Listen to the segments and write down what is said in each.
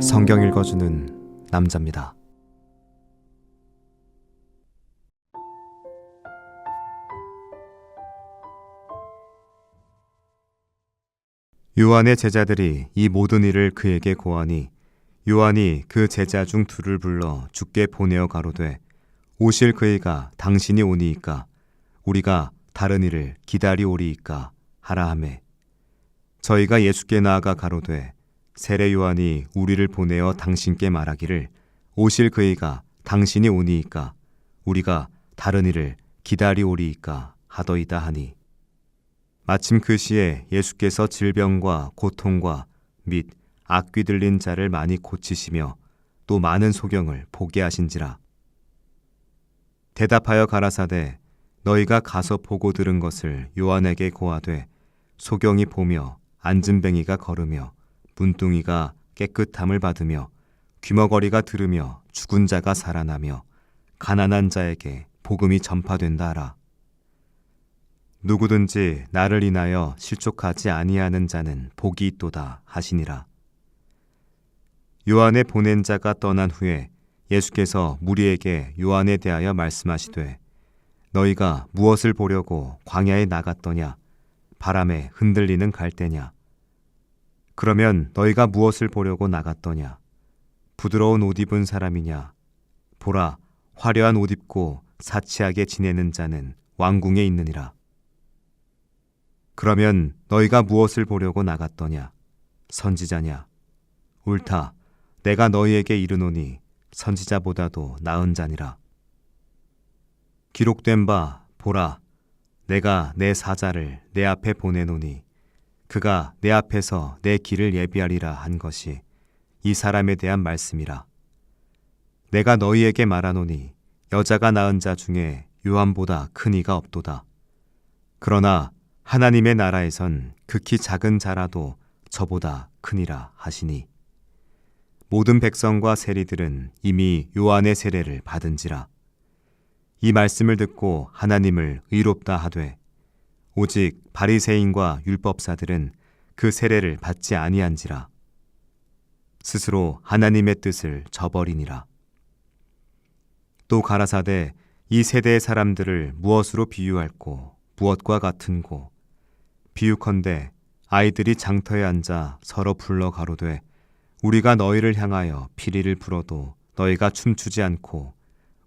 성경 읽어주는 남자입니다. 요한의 제자들이 이 모든 일을 그에게 고하니 요한이 그 제자 중 둘을 불러 죽게 보내어 가로되 오실 그이가 당신이 오니이까 우리가 다른 일을 기다리오리이까 하라 하매. 저희가 예수께 나아가 가로되 세례 요한이 우리를 보내어 당신께 말하기를 오실 그이가 당신이 오니이까 우리가 다른 일을 기다리오리이까 하더이다 하니. 마침 그 시에 예수께서 질병과 고통과 및 악귀 들린 자를 많이 고치시며 또 많은 소경을 보게 하신지라 대답하여 가라사대 너희가 가서 보고 들은 것을 요한에게 고하되 소경이 보며 안진뱅이가 걸으며 문둥이가 깨끗함을 받으며 귀머거리가 들으며 죽은 자가 살아나며 가난한 자에게 복음이 전파된다 하라. 누구든지 나를 인하여 실족하지 아니하는 자는 복이 있도다 하시니라. 요한의 보낸 자가 떠난 후에 예수께서 무리에게 요한에 대하여 말씀하시되 너희가 무엇을 보려고 광야에 나갔더냐 바람에 흔들리는 갈대냐 그러면 너희가 무엇을 보려고 나갔더냐? 부드러운 옷 입은 사람이냐? 보라, 화려한 옷 입고 사치하게 지내는 자는 왕궁에 있느니라. 그러면 너희가 무엇을 보려고 나갔더냐? 선지자냐? 옳다. 내가 너희에게 이르노니 선지자보다도 나은 자니라. 기록된 바 보라, 내가 내 사자를 내 앞에 보내노니 그가 내 앞에서 내 길을 예비하리라 한 것이 이 사람에 대한 말씀이라. 내가 너희에게 말하노니 여자가 낳은 자 중에 요한보다 큰 이가 없도다. 그러나 하나님의 나라에선 극히 작은 자라도 저보다 크니라 하시니 모든 백성과 세리들은 이미 요한의 세례를 받은지라. 이 말씀을 듣고 하나님을 의롭다 하되 오직 바리새인과 율법사들은 그 세례를 받지 아니한지라. 스스로 하나님의 뜻을 저버리니라. 또 가라사대 이 세대의 사람들을 무엇으로 비유할꼬 무엇과 같은고. 비유컨대 아이들이 장터에 앉아 서로 불러 가로되 우리가 너희를 향하여 피리를 불어도 너희가 춤추지 않고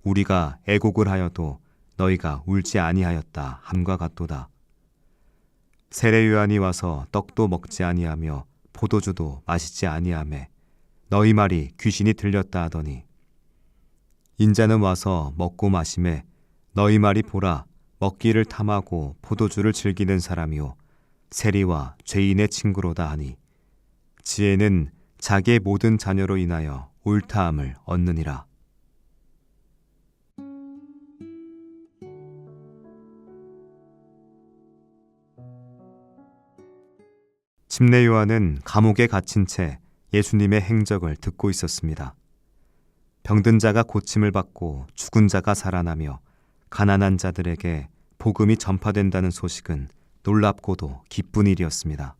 우리가 애곡을 하여도 너희가 울지 아니하였다 함과 같도다. 세례 요한이 와서 떡도 먹지 아니하며 포도주도 마시지 아니하매 너희 말이 귀신이 들렸다 하더니 인자는 와서 먹고 마심에 너희 말이 보라 먹기를 탐하고 포도주를 즐기는 사람이요 세리와 죄인의 친구로다 하니 지혜는 자기의 모든 자녀로 인하여 옳다함을 얻느니라. 침례 요한은 감옥에 갇힌 채 예수님의 행적을 듣고 있었습니다. 병든 자가 고침을 받고 죽은 자가 살아나며 가난한 자들에게 복음이 전파된다는 소식은 놀랍고도 기쁜 일이었습니다.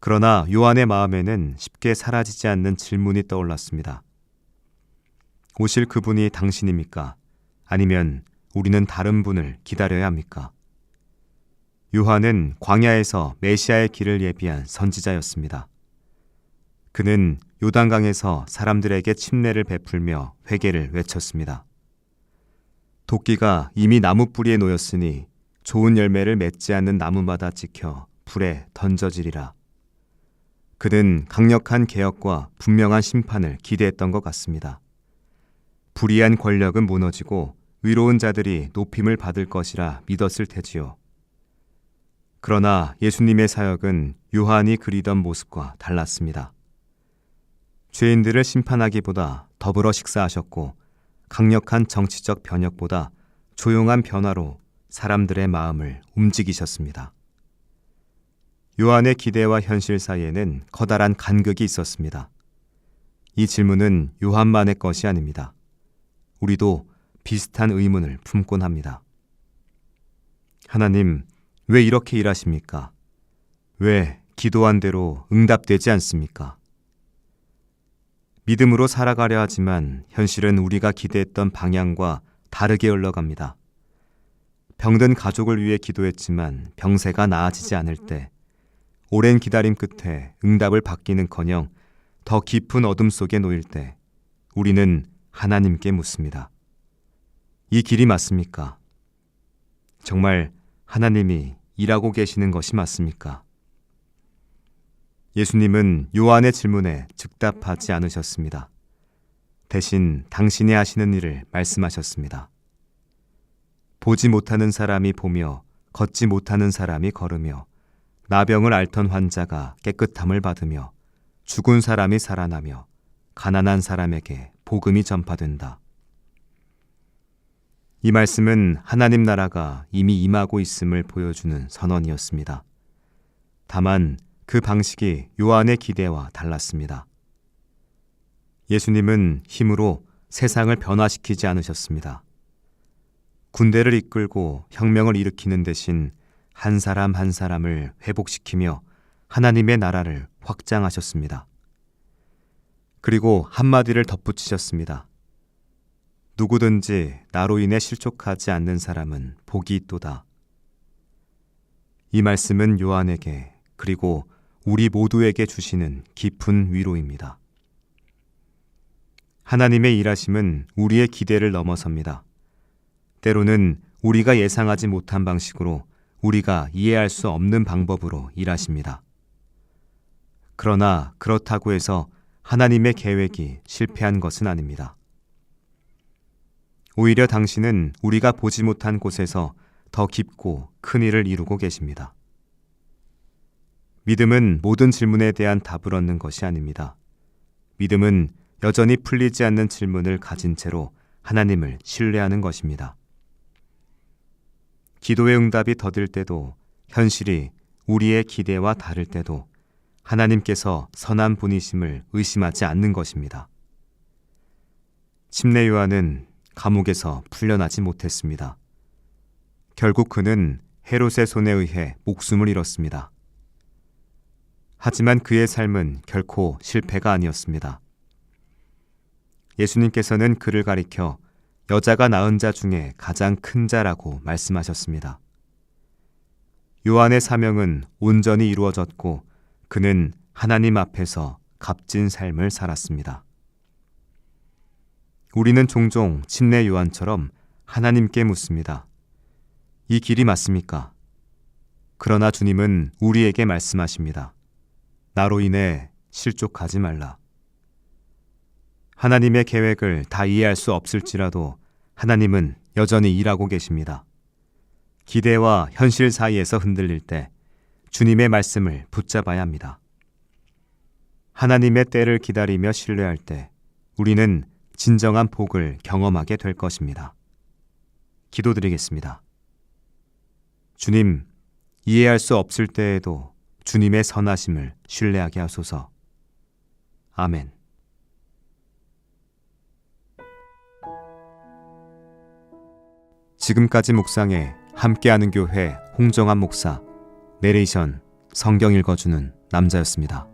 그러나 요한의 마음에는 쉽게 사라지지 않는 질문이 떠올랐습니다. 오실 그분이 당신입니까? 아니면 우리는 다른 분을 기다려야 합니까? 요한은 광야에서 메시아의 길을 예비한 선지자였습니다. 그는 요단강에서 사람들에게 침례를 베풀며 회개를 외쳤습니다. 도끼가 이미 나무 뿌리에 놓였으니 좋은 열매를 맺지 않는 나무마다 찍혀 불에 던져지리라. 그는 강력한 개혁과 분명한 심판을 기대했던 것 같습니다. 불의한 권력은 무너지고 위로운 자들이 높임을 받을 것이라 믿었을 테지요. 그러나 예수님의 사역은 요한이 그리던 모습과 달랐습니다. 죄인들을 심판하기보다 더불어 식사하셨고 강력한 정치적 변혁보다 조용한 변화로 사람들의 마음을 움직이셨습니다. 요한의 기대와 현실 사이에는 커다란 간극이 있었습니다. 이 질문은 요한만의 것이 아닙니다. 우리도 비슷한 의문을 품곤 합니다. 하나님, 왜 이렇게 일하십니까? 왜 기도한 대로 응답되지 않습니까? 믿음으로 살아가려 하지만 현실은 우리가 기대했던 방향과 다르게 흘러갑니다. 병든 가족을 위해 기도했지만 병세가 나아지지 않을 때 오랜 기다림 끝에 응답을 받기는커녕 더 깊은 어둠 속에 놓일 때 우리는 하나님께 묻습니다. 이 길이 맞습니까? 정말 하나님이 일하고 계시는 것이 맞습니까? 예수님은 요한의 질문에 즉답하지 않으셨습니다. 대신 당신이 하시는 일을 말씀하셨습니다. 보지 못하는 사람이 보며 걷지 못하는 사람이 걸으며 나병을 앓던 환자가 깨끗함을 받으며 죽은 사람이 살아나며 가난한 사람에게 복음이 전파된다. 이 말씀은 하나님 나라가 이미 임하고 있음을 보여주는 선언이었습니다. 다만 그 방식이 요한의 기대와 달랐습니다. 예수님은 힘으로 세상을 변화시키지 않으셨습니다. 군대를 이끌고 혁명을 일으키는 대신 한 사람 한 사람을 회복시키며 하나님의 나라를 확장하셨습니다. 그리고 한마디를 덧붙이셨습니다. 누구든지 나로 인해 실족하지 않는 사람은 복이 있도다. 이 말씀은 요한에게 그리고 우리 모두에게 주시는 깊은 위로입니다. 하나님의 일하심은 우리의 기대를 넘어섭니다. 때로는 우리가 예상하지 못한 방식으로 우리가 이해할 수 없는 방법으로 일하십니다. 그러나 그렇다고 해서 하나님의 계획이 실패한 것은 아닙니다. 오히려 당신은 우리가 보지 못한 곳에서 더 깊고 큰 일을 이루고 계십니다. 믿음은 모든 질문에 대한 답을 얻는 것이 아닙니다. 믿음은 여전히 풀리지 않는 질문을 가진 채로 하나님을 신뢰하는 것입니다. 기도의 응답이 더딜 때도 현실이 우리의 기대와 다를 때도 하나님께서 선한 분이심을 의심하지 않는 것입니다. 침례 요한은 감옥에서 풀려나지 못했습니다. 결국 그는 헤롯의 손에 의해 목숨을 잃었습니다. 하지만 그의 삶은 결코 실패가 아니었습니다. 예수님께서는 그를 가리켜 여자가 낳은 자 중에 가장 큰 자라고 말씀하셨습니다. 요한의 사명은 온전히 이루어졌고 그는 하나님 앞에서 값진 삶을 살았습니다. 우리는 종종 침례 요한처럼 하나님께 묻습니다. 이 길이 맞습니까? 그러나 주님은 우리에게 말씀하십니다. 나로 인해 실족하지 말라. 하나님의 계획을 다 이해할 수 없을지라도 하나님은 여전히 일하고 계십니다. 기대와 현실 사이에서 흔들릴 때 주님의 말씀을 붙잡아야 합니다. 하나님의 때를 기다리며 신뢰할 때 우리는 진정한 복을 경험하게 될 것입니다. 기도드리겠습니다. 주님, 이해할 수 없을 때에도 주님의 선하심을 신뢰하게 하소서. 아멘. 지금까지 묵상해 함께하는 교회 홍정한 목사 내레이션 성경 읽어주는 남자였습니다.